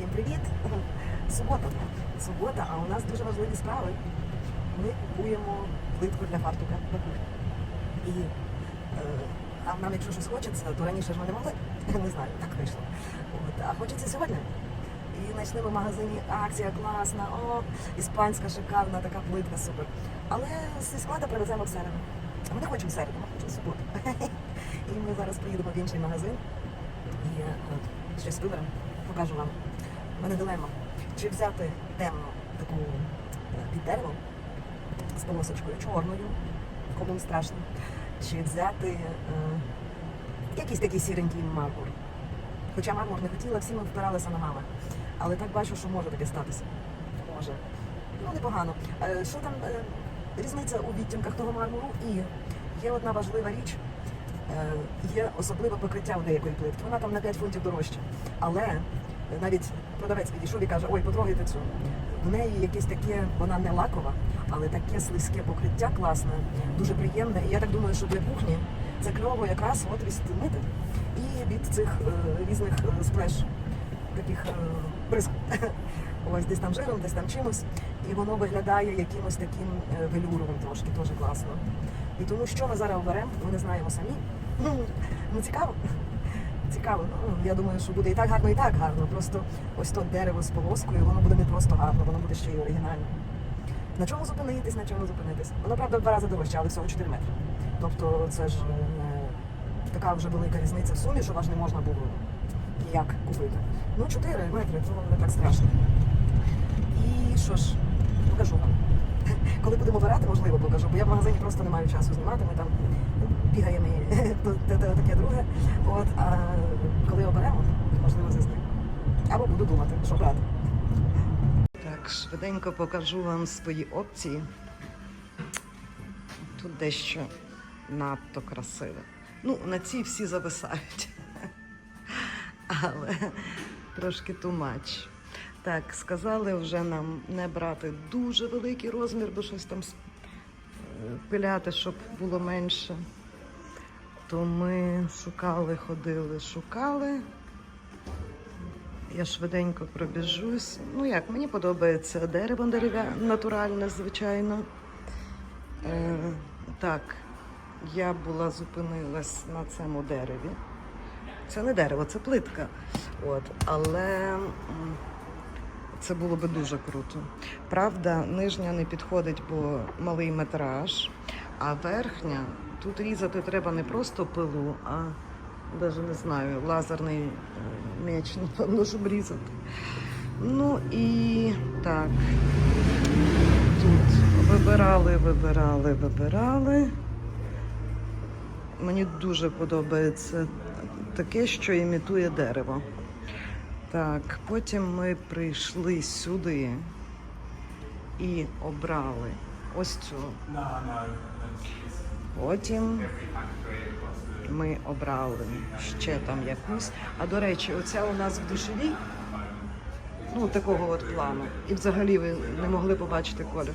Всім привіт! Субота. Субота, а у нас дуже важливі справи. Ми купуємо плитку для фартука на кухні. І е, нам, якщо щось хочеться, то раніше ж ми не могли. Не знаю, так вийшло. От, а хочеться сьогодні. І знайшли ми в магазині акція класна, о, іспанська шикарна така плитка, супер. Але зі склада привеземо в середу. Ми не хочемо в середу, ми хочемо в суботу. І ми зараз поїдемо в інший магазин і е, от, щось виберемо, покажу вам. У мене дилема. Чи взяти темну таку е, під дерево з полосочкою чорною, кому страшно, чи взяти е, якийсь такий сіренький мармур. Хоча мармур не хотіла, всі ми впиралися на мами. Але так бачу, що може таке статися. Може. Ну, непогано. Е, Що там е, різниця у відтінках того мармуру? І є одна важлива річ. Е, Є особливе покриття у деякої плитки. Вона там на 5 фунтів дорожча. Але навіть продавець підійшов і каже, ой, потрогайте цю. В неї якесь таке, вона не лакова, але таке слизьке покриття класне, дуже приємне. І я так думаю, що для кухні це кльово якраз от відстелити. І від цих е, різних е, сплеш таких е, бризг. Ось десь там жиром, десь там чимось. І воно виглядає якимось таким е, велюровим трошки, теж класно. І тому що ми зараз оберемо, ми не знаємо самі. Ну цікаво. Цікаво. Ну, я думаю, що буде і так гарно, і так гарно. Просто ось то дерево з полоскою, воно буде не просто гарно, воно буде ще й оригінально. На чому зупинитись, на чому зупинитись? Воно, правда, два рази дорожче, але всього 4 метри. Тобто це ж не така вже велика різниця в сумі, що аж не можна було ніяк купити. Ну, 4 метри, то не так страшно. І що ж, покажу вам. Коли будемо обирати, можливо, покажу, бо я в магазині просто не маю часу знімати, ми там те- те- таке друге. От, а коли оберемо, можливо, зазнаю. Або буду думати, що брати. Так, швиденько покажу вам свої опції. Тут дещо надто красиве. Ну, на ці всі зависають. Але трошки тумач. Так, сказали вже нам не брати дуже великий розмір, бо щось там е, пиляти, щоб було менше. То ми шукали, ходили, шукали. Я швиденько пробіжусь. Ну як, мені подобається дерево дерев'я, натуральне, звичайно. Е, так, я була зупинилась на цьому дереві. Це не дерево, це плитка. От, але це було би дуже круто. Правда, нижня не підходить, бо малий метраж, а верхня тут різати треба не просто пилу, а навіть не знаю, лазерний е, меч, напевно, щоб різати. Ну і так. Тут вибирали, вибирали, вибирали. Мені дуже подобається таке, що імітує дерево. Так, потім ми прийшли сюди і обрали ось цю. Потім ми обрали ще там якусь. А до речі, оця у нас в душевій, ну такого от плану. І взагалі ви не могли побачити колір.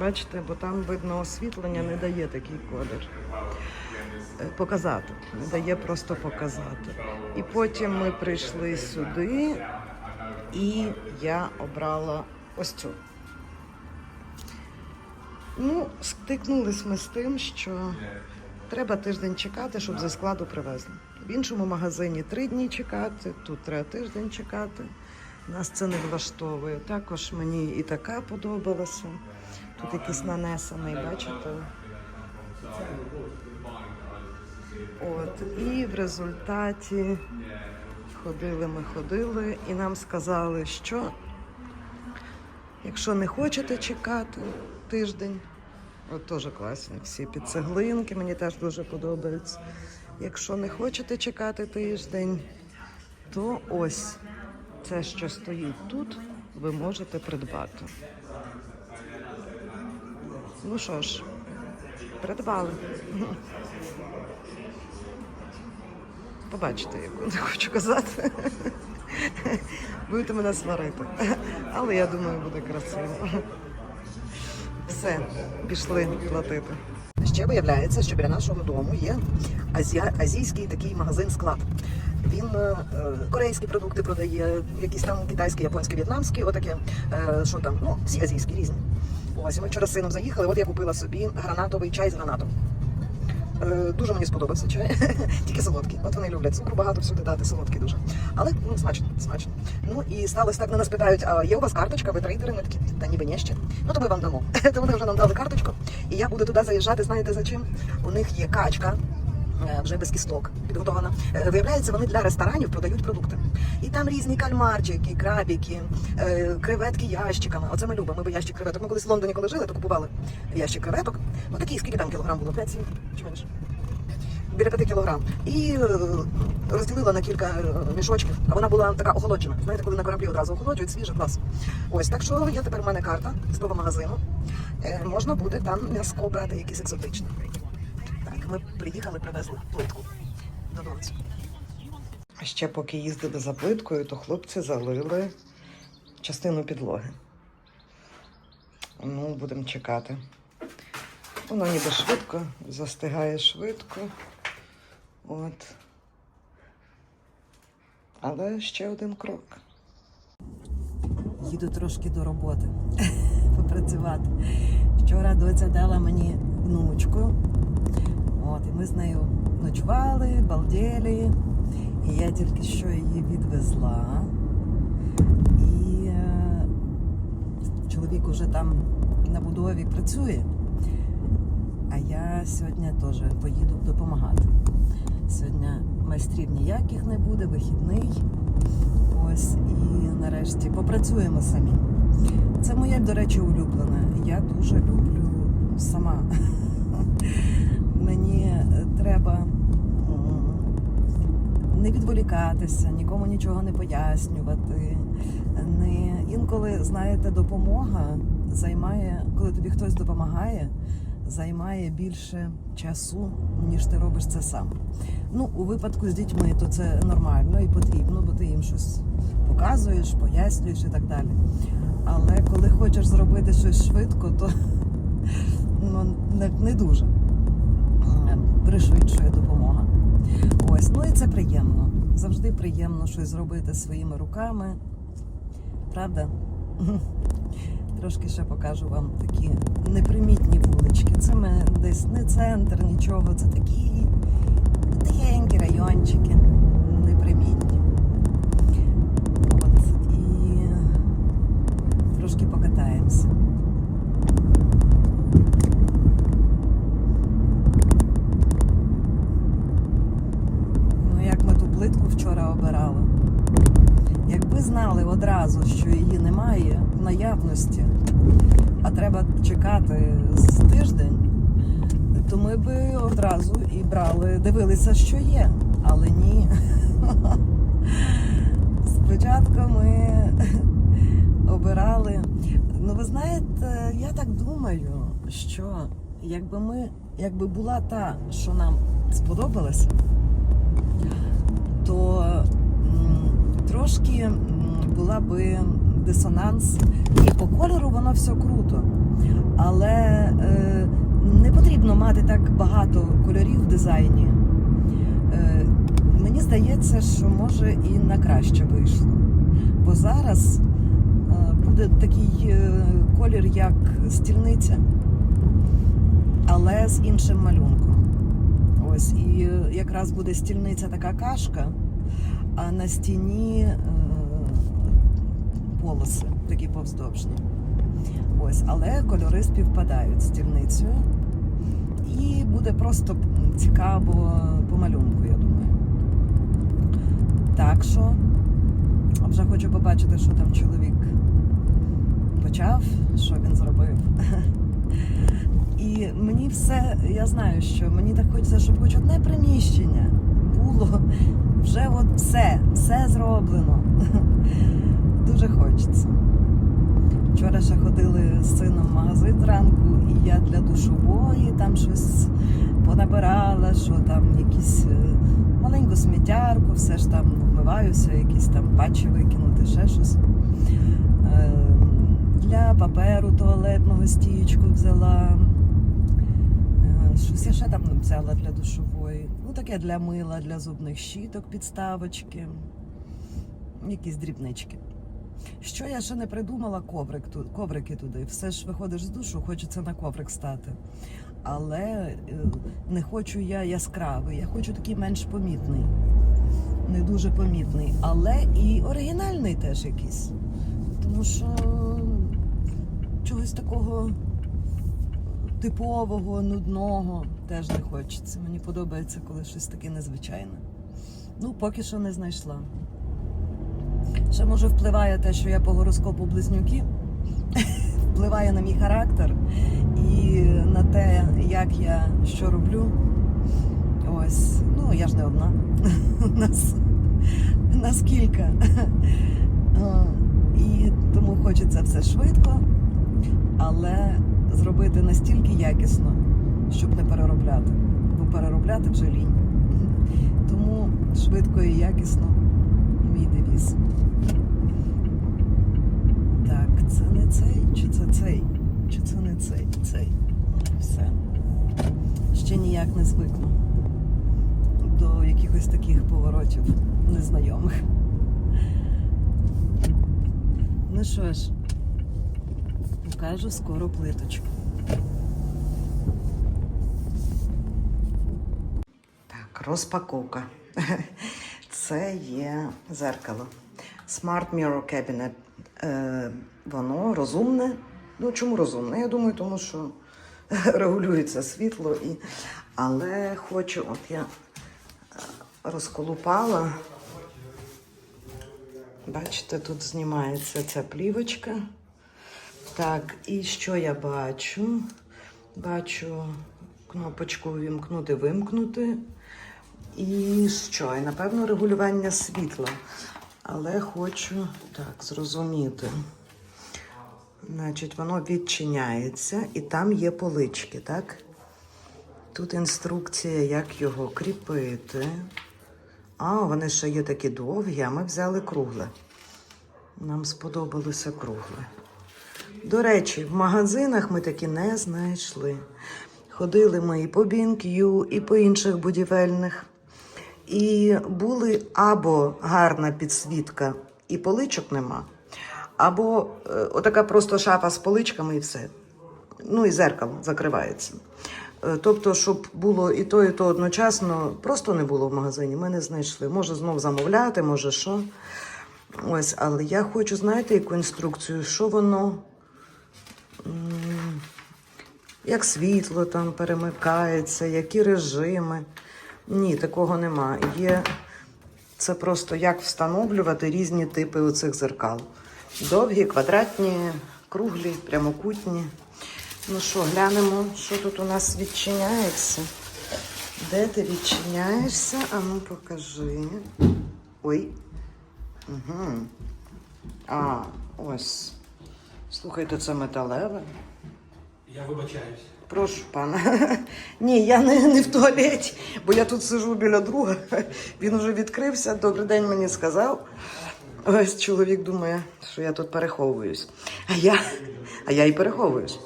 Бачите, бо там видно освітлення не дає такий колір. Е, Показати, не дає просто показати. І потім ми прийшли сюди, і я обрала ось цю. Ну, стикнулись ми з тим, що треба тиждень чекати, щоб зі складу привезли. В іншому магазині три дні чекати, тут треба тиждень чекати. Нас це не влаштовує. Також мені і така подобалася. Тут якийсь нанесений, бачите? От, і в результаті ходили ми ходили, і нам сказали, що якщо не хочете чекати тиждень, от теж класні всі під цеглинки, мені теж дуже подобаються. Якщо не хочете чекати тиждень, то ось це, що стоїть тут, ви можете придбати. Ну що ж, придбали. Побачите, яку не хочу казати. Будете мене сварити. Але я думаю, буде красиво. Все, пішли платити. Ще виявляється, що біля нашого дому є азійський такий магазин склад. Він е, корейські продукти продає, якісь там китайські, японські, в'єтнамські, отаке, е, що там, ну, всі азійські різні. Ось ми вчора з сином заїхали. От я купила собі гранатовий чай з гранатом. Е, Дуже мені сподобався чай, тільки солодкий. От вони люблять цукру багато всюди дати, солодкий дуже. Але ну, смачно, смачно. Ну і сталося так, на нас питають, а є у вас карточка, ви трейдери? Ми такі, та ніби ні ще. Ну то ми вам дамо. То вони вже нам дали карточку, і я буду туди заїжджати, знаєте за чим? У них є качка. Вже без кісток підготовлена. Е, Виявляється, вони для ресторанів продають продукти. І там різні кальмарчики, крабіки, е, креветки ящиками. Оце ми любимо. Ми би ящик креветок. Ми колись в Лондоні, коли жили, то купували ящик креветок. Такі, скільки там кілограм було? 5-7 чи менше? Біля 5 кілограм. І е, розділила на кілька мішочків. А вона була така охолоджена. Знаєте, коли на кораблі одразу охолоджують, свіже клас. Ось так що є тепер в мене карта з того магазину. Можна буде там м'яско брати якісь екзотичне. Ми приїхали, привезли плитку до донцю. А ще поки їздили за плиткою, то хлопці залили частину підлоги. Ну, будемо чекати. Воно ніби швидко, застигає швидко. От. Але ще один крок. Їду трошки до роботи попрацювати. Вчора доця дала мені внучку. От, і ми з нею ночували, балдели. І я тільки що її відвезла. І е, чоловік уже там на будові працює. А я сьогодні теж поїду допомагати. Сьогодні майстрів ніяких не буде, вихідний. Ось і нарешті попрацюємо самі. Це моє, до речі, улюблене. Я дуже люблю сама. Мені треба не відволікатися, нікому нічого не пояснювати. Не інколи, знаєте, допомога займає, коли тобі хтось допомагає, займає більше часу, ніж ти робиш це сам. Ну, у випадку з дітьми, то це нормально і потрібно, бо ти їм щось показуєш, пояснюєш і так далі. Але коли хочеш зробити щось швидко, то ну, не, не дуже е, пришвидшує допомога. Ось, ну і це приємно. Завжди приємно щось зробити своїми руками. Правда? Трошки ще покажу вам такі непримітні вулички. Це ми десь не центр, нічого. Це такі тихенькі райончики, непримітні. От і трошки покатаємося. Ну, як ми ту плитку вчора обирали. Якби знали одразу, що її немає в наявності, а треба чекати з тиждень, то ми би одразу і брали, дивилися, що є. Але ні. Спочатку ми обирали. Ну, ви знаєте, я так думаю, що якби ми, якби була та, що нам сподобалася, то трошки була би дисонанс. І по кольору воно все круто. Але е, не потрібно мати так багато кольорів в дизайні. Е, мені здається, що може і на краще вийшло. Бо зараз е, буде такий колір, як стільниця, але з іншим малюнком. Ось, і якраз буде стільниця така кашка, а на стіні е, полоси такі повздовжні. Ось, але кольори співпадають з стільницею. І буде просто цікаво по малюнку, я думаю. Так що вже хочу побачити, що там чоловік почав, що він зробив. І мені все, я знаю, що мені так хочеться, щоб хоч одне приміщення було вже от все, все зроблено. Дуже хочеться. Вчора ще ходили з сином в магазин зранку, і я для душової там щось понабирала, що там якісь е, маленьку сміттярку, все ж там вмиваюся, якісь там патчі викинути, ще щось. Е, Для паперу туалетного стічку взяла. Е, Щось я ще там взяла для душової. Ну, таке для мила, для зубних щіток, підставочки, якісь дрібнички. Що я ще не придумала, коврик, коврики туди. Все ж виходиш з душу, хочеться на коврик стати. Але е, не хочу я яскравий, я хочу такий менш помітний. Не дуже помітний, але і оригінальний теж якийсь. Тому що чогось такого типового, нудного теж не хочеться. Мені подобається, коли щось таке незвичайне. Ну, поки що не знайшла. Ще може впливає те, що я по гороскопу близнюки, впливає на мій характер і на те, як я що роблю. Ось, ну я ж не одна. Нас, нас. І тому хочеться все швидко, але зробити настільки якісно, щоб не переробляти. Бо переробляти вже лінь. Тому швидко і якісно мій девіз. Так, це не цей, чи це цей? Чи це не цей? Цей. Все. Ще ніяк не звикну до якихось таких поворотів незнайомих. Ну що ж, покажу скоро плиточку. Так, розпаковка. Це є зеркало. Smart Mirror Cabinet. Е, воно розумне. Ну, чому розумне? Я думаю, тому що регулюється світло. І... Але хочу, от я е, розколупала. Бачите, тут знімається ця плівочка. Так, і що я бачу? Бачу кнопочку вімкнути, вимкнути. І що? І напевно регулювання світла. Але хочу так зрозуміти. Значить, воно відчиняється і там є полички, так? Тут інструкція, як його кріпити. А, вони ще є такі довгі, а ми взяли кругле. Нам сподобалося кругле. До речі, в магазинах ми такі не знайшли. Ходили ми і по BNQ, і по інших будівельних. І були або гарна підсвітка, і поличок нема, або е, отака просто шафа з поличками і все. Ну і зеркало закривається. Е, Тобто, щоб було і то, і то одночасно, просто не було в магазині. Ми не знайшли. Може знов замовляти, може що. Ось, але я хочу, знаєте, яку інструкцію, що воно. Як світло там перемикається, які режими. Ні, такого нема. Є це просто як встановлювати різні типи оцих зеркал. Довгі, квадратні, круглі, прямокутні. Ну що, глянемо, що тут у нас відчиняється. Де ти відчиняєшся? А ну покажи. Ой. Угу. А, ось. Слухайте, це металеве. Я вибачаюсь. Прошу пана. Ні, я не, не в туалеті, бо я тут сижу біля друга. Він вже відкрився. Добрий день мені сказав. Ось чоловік думає, що я тут переховуюсь. А я, а я і переховуюсь.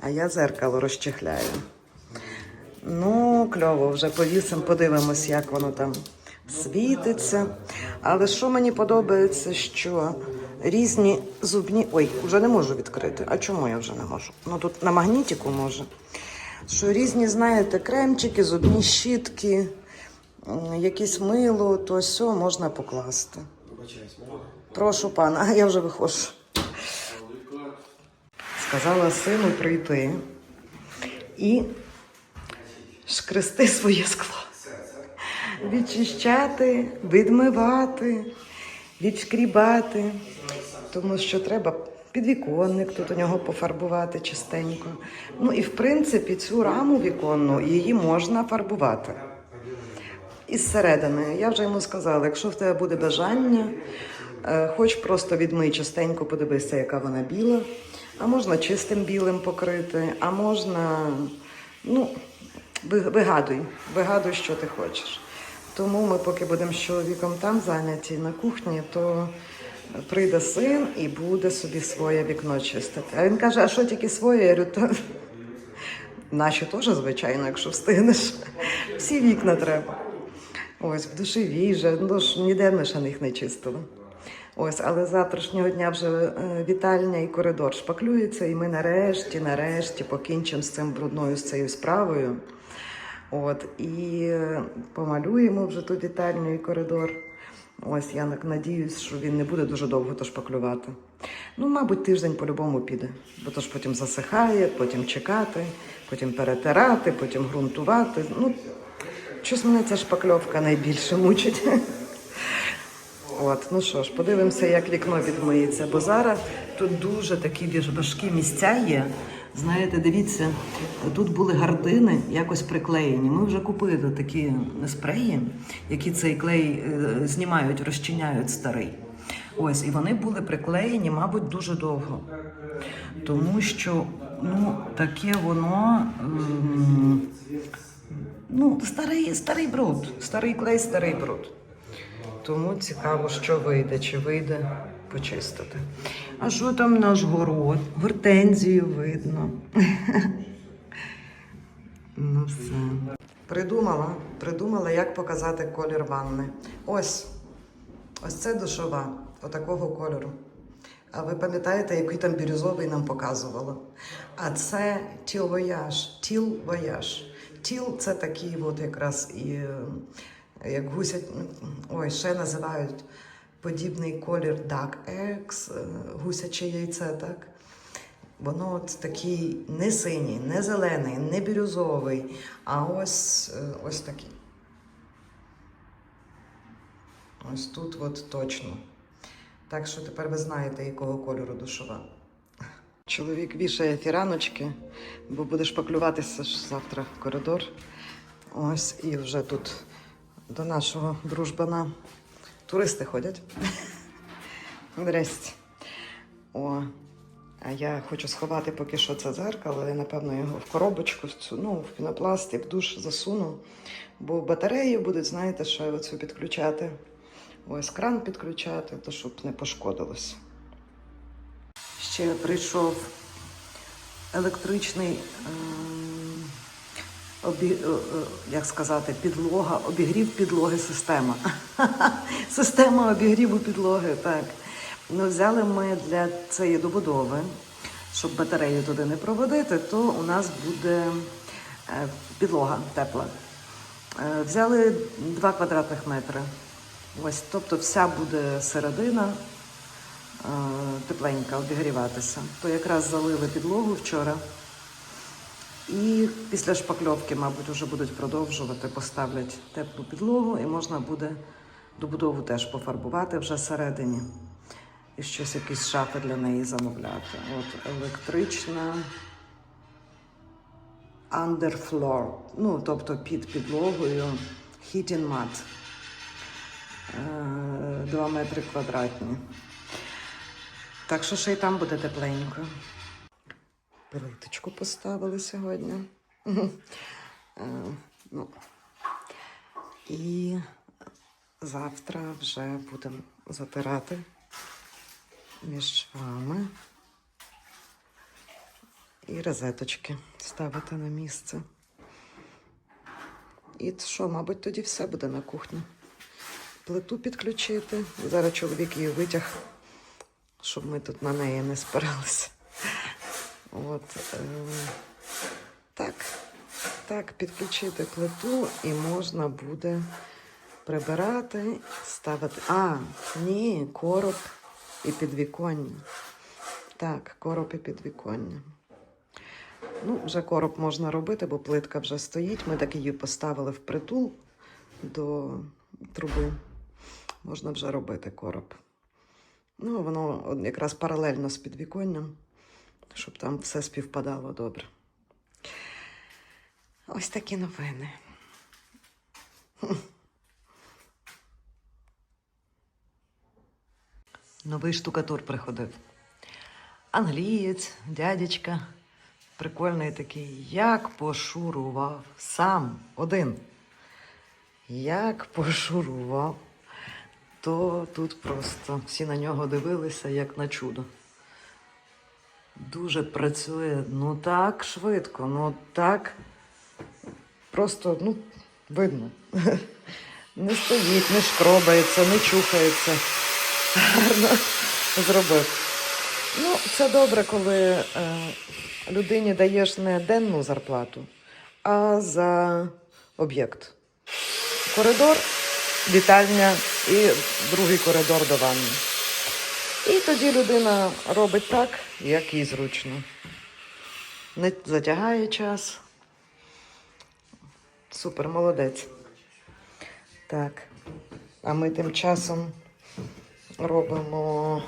А я зеркало розчехляю. Ну, кльово, вже повісимо, подивимось, як воно там світиться. Але що мені подобається, що різні зубні. Ой, вже не можу відкрити. А чому я вже не можу? Ну тут на магнітику може. Що різні, знаєте, кремчики, зубні щітки, м, якесь мило, то все можна покласти. Прошу пана, я вже виходжу. Сказала сину прийти і шкрести своє скло. Відчищати, відмивати, відшкрібати. Тому що треба підвіконник тут у нього пофарбувати чистенько. Ну і в принципі цю раму віконну її можна фарбувати. Із середини. Я вже йому сказала, якщо в тебе буде бажання, е, хоч просто відмий частенько, подивися, яка вона біла. А можна чистим білим покрити, а можна, ну, вигадуй, вигадуй, що ти хочеш. Тому ми, поки будемо з чоловіком там зайняті на кухні, то прийде син і буде собі своє вікно чистити. А він каже: а що тільки своє? Я говорю, «Та Наші теж, звичайно, якщо встигнеш. Всі вікна треба. Ось в душевій вже, ну ж ніде ми ще їх не чистили. Ось, але завтрашнього дня вже е, вітальня і коридор шпаклюється, і ми нарешті, нарешті покінчимо з цим брудною з цією справою. От, і помалюємо вже ту вітальню і коридор. Ось я надіюсь, що він не буде дуже довго то шпаклювати. Ну, мабуть, тиждень по-любому піде, бо то ж потім засихає, потім чекати, потім перетирати, потім ґрунтувати. Ну, щось мене ця шпакльовка найбільше мучить. От, ну що ж, подивимося, як вікно відмиється, бо зараз тут дуже такі важкі місця є. Знаєте, дивіться, тут були гардини якось приклеєні. Ми вже купили такі спреї, які цей клей е, знімають, розчиняють старий. Ось, і вони були приклеєні, мабуть, дуже довго. Тому що ну, таке воно. ем, ну, старий, старий бруд, старий клей, старий бруд. Тому цікаво, що вийде, чи вийде почистити. А що там наш город? Гортензію видно. Ну все. Придумала, придумала, як показати колір ванни. Ось. Ось це душова, отакого кольору. А ви пам'ятаєте, який там бірюзовий нам показувало? А це тіл вояж. Тіл вояж. Тіл це такий от якраз і е, як гусять, ой, ще називають подібний колір Dark Eggs, е, гусяче яйце, так? Воно от такий не синій, не зелений, не бірюзовий, а ось, е, ось такий. Ось тут от точно. Так що тепер ви знаєте, якого кольору душова. Чоловік вішає фіраночки, бо буде шпаклюватися ж завтра в коридор. Ось і вже тут до нашого дружбана туристи ходять. Здрасте. О, а я хочу сховати поки що це дзеркало, і напевно його в коробочку, в цю, ну, в пінопласт і в душ засуну. Бо батареї будуть, знаєте, що оцю підключати. Ось кран підключати, то щоб не пошкодилось. Ще прийшов електричний, е, як сказати, підлога, обігрів підлоги система. система обігріву підлоги, так. Ну, взяли ми для цієї добудови, щоб батарею туди не проводити, то у нас буде е, підлога тепла. Е, Взяли 2 квадратних метри. Ось, тобто вся буде середина е, тепленька обігріватися. То якраз залили підлогу вчора. І після шпакльовки, мабуть, вже будуть продовжувати, поставлять теплу підлогу і можна буде добудову теж пофарбувати вже всередині. І щось, якісь шафи для неї замовляти. От електрична underfloor, ну, тобто під підлогою heating mat. 2 метри квадратні. Так що ще й там буде тепленько. Плиточку поставили сьогодні. Е, ну. І завтра вже будемо затирати між швами і розеточки ставити на місце. І що, мабуть, тоді все буде на кухні плиту підключити. Зараз чоловік її витяг, щоб ми тут на неї не спиралися. От, е, так, так, підключити плиту і можна буде прибирати, ставити. А, ні, короб і підвіконня. Так, короб і підвіконня. Ну, вже короб можна робити, бо плитка вже стоїть. Ми так її поставили в притул до труби. Можна вже робити короб. Ну, воно якраз паралельно з підвіконням, щоб там все співпадало добре. Ось такі новини. Новий штукатур приходив. Англієць, дядечка, прикольний такий, як пошурував сам один. Як пошурував, то тут просто всі на нього дивилися, як на чудо. Дуже працює, ну так швидко, ну так. Просто, ну, Видно. Не стоїть, не шкробається, не чухається. Гарно зробив. Ну, це добре, коли е, людині даєш не денну зарплату, а за об'єкт. Коридор, вітальня і другий коридор до ванни. І тоді людина робить так, як їй зручно. Не затягає час. Супер, молодець. Так. А ми тим часом робимо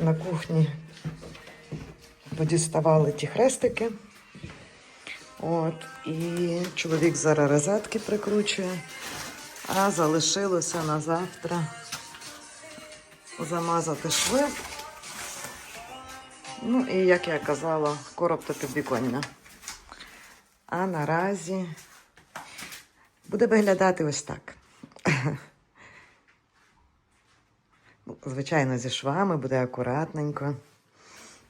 на кухні. Подіставали ті хрестики. От, і чоловік зараз розетки прикручує, а залишилося на завтра замазати шви. Ну і як я казала, короб та підвіконня. А наразі буде виглядати ось так. Ну, Звичайно, зі швами буде акуратненько.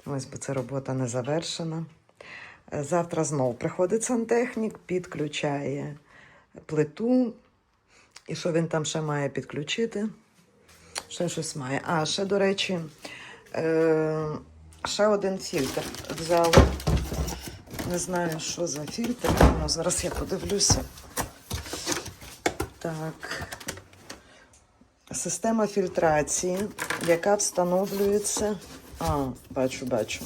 Ось бо це робота не завершена. Завтра знов приходить сантехнік, підключає плиту. І що він там ще має підключити? Ще щось має. А, ще, до речі, е- ще один фільтр взяли. Не знаю, що за фільтр. Ну, зараз я подивлюся. Так. Система фільтрації, яка встановлюється. А, бачу, бачу.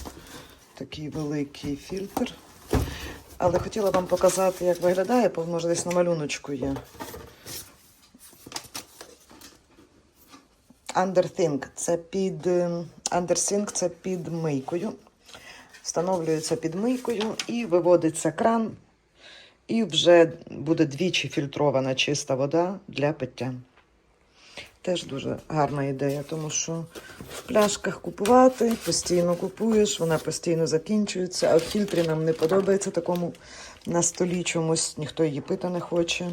Такий великий фільтр. Але хотіла вам показати, як виглядає, бо може десь на малюночку є. Underthink це під ем, Underthink це під мийкою. Встановлюється під мийкою і виводиться кран, і вже буде двічі фільтрована чиста вода для пиття. Теж дуже гарна ідея, тому що в пляшках купувати, постійно купуєш, вона постійно закінчується, а в фільтрі нам не подобається такому на столі чомусь, ніхто її пити не хоче.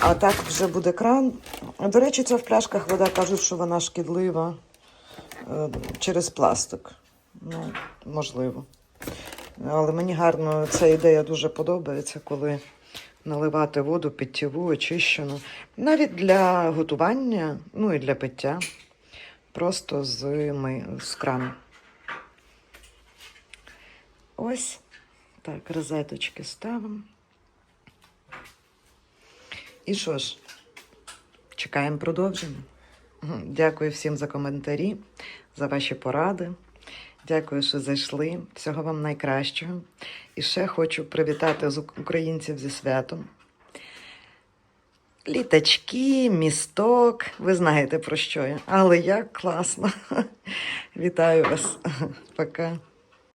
А так вже буде кран. До речі, ця в пляшках вода кажуть, що вона шкідлива е, через пластик. Ну, можливо. Але мені гарно ця ідея дуже подобається, коли наливати воду питтєву, очищену. Навіть для готування, ну і для пиття. Просто з, ми, з крану. Ось. Так, розеточки ставимо. І що ж, чекаємо продовження. Дякую всім за коментарі, за ваші поради. Дякую, що зайшли. Всього вам найкращого. І ще хочу привітати українців зі святом. Літачки, місток. Ви знаєте про що я. Але як класно. Вітаю вас. Пока.